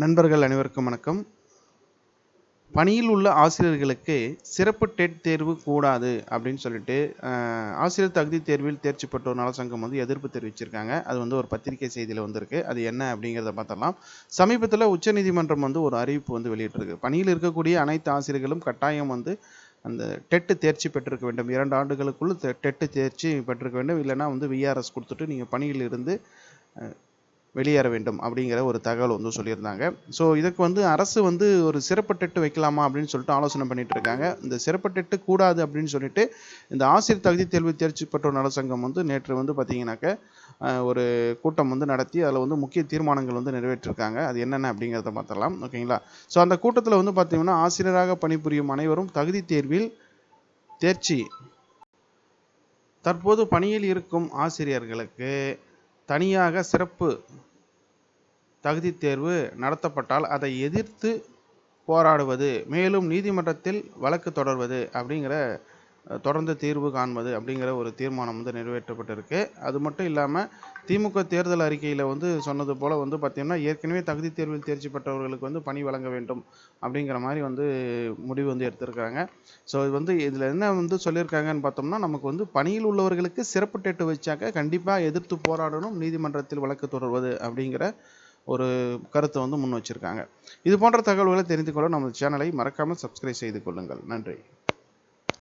நண்பர்கள் அனைவருக்கும் வணக்கம். பணியில் உள்ள ஆசிரியர்களுக்கு சிறப்பு டெட் தேர்வு கூடாது அப்படின்னு சொல்லிட்டு ஆசிரியர் தகுதி தேர்வில் தேர்ச்சி பெற்றோர் நலசங்கம் வந்து எதிர்ப்பு தெரிவிச்சிருக்காங்க. அது வந்து ஒரு பத்திரிகை செய்தியில் வந்திருக்கு. அது என்ன அப்படிங்கிறத பார்த்தலாம் சமீபத்தில் உச்சநீதிமன்றம் வந்து ஒரு அறிவிப்பு வந்து வெளியிட்டிருக்கு. பணியில் இருக்கக்கூடிய அனைத்து ஆசிரியர்களும் கட்டாயம் வந்து அந்த டெட்டு தேர்ச்சி பெற்றிருக்க வேண்டும். இரண்டு ஆண்டுகளுக்குள் டெட்டு தேர்ச்சி பெற்றிருக்க வேண்டும். இல்லைன்னா வந்து விஆர்எஸ் கொடுத்துட்டு நீங்கள் பணியில் இருந்து வெளியேற வேண்டும் அப்படிங்கிற ஒரு தகவல் வந்து சொல்லியிருந்தாங்க. ஸோ இதுக்கு வந்து அரசு வந்து ஒரு சிறப்பு டெட்டு வைக்கலாமா அப்படின்னு சொல்லிட்டு ஆலோசனை பண்ணிட்டு இருக்காங்க. இந்த சிறப்பு டெட்டு கூடாது அப்படின்னு சொல்லிட்டு இந்த ஆசிரியர் தகுதி தேர்வு தேர்ச்சி பெற்றோர் நலசங்கம் வந்து நேற்று வந்து பார்த்தீங்கன்னாக்க ஒரு கூட்டம் வந்து நடத்தி அதில் வந்து முக்கிய தீர்மானங்கள் வந்து நிறைவேற்றிருக்காங்க. அது என்னென்ன அப்படிங்கிறத பார்த்துடலாம் ஓகேங்களா ஸோ அந்த கூட்டத்தில் வந்து பார்த்தீங்கன்னா ஆசிரியராக பணிபுரியும் அனைவரும் தகுதி தேர்வில் தேர்ச்சி தற்போது பணியில் இருக்கும் ஆசிரியர்களுக்கு தனியாக சிறப்பு தகுதி தேர்வு நடத்தப்பட்டால் அதை எதிர்த்து போராடுவது மேலும் நீதிமன்றத்தில் வழக்கு தொடர்வது அப்படிங்கிற தொடர்ந்து தீர்வு காண்பது அப்படிங்கிற ஒரு தீர்மானம் வந்து நிறைவேற்றப்பட்டிருக்கு. அது மட்டும் இல்லாமல் திமுக தேர்தல் அறிக்கையில் வந்து சொன்னது போல் வந்து பார்த்திங்கன்னா ஏற்கனவே தகுதி தேர்வில் தேர்ச்சி பெற்றவர்களுக்கு வந்து பணி வழங்க வேண்டும் அப்படிங்கிற மாதிரி வந்து முடிவு வந்து எடுத்திருக்காங்க. ஸோ இது வந்து இதில் என்ன வந்து சொல்லியிருக்காங்கன்னு பார்த்தோம்னா நமக்கு வந்து பணியில் உள்ளவர்களுக்கு சிறப்பு டெட்டு வச்சாக்க கண்டிப்பாக எதிர்த்து போராடணும் நீதிமன்றத்தில் வழக்கு தொடர்வது அப்படிங்கிற ஒரு கருத்தை வந்து முன் வச்சிருக்காங்க. இது போன்ற தகவல்களை தெரிந்து கொள்ள நம்ம சேனலை மறக்காமல் சப்ஸ்கிரைப் செய்து கொள்ளுங்கள். நன்றி.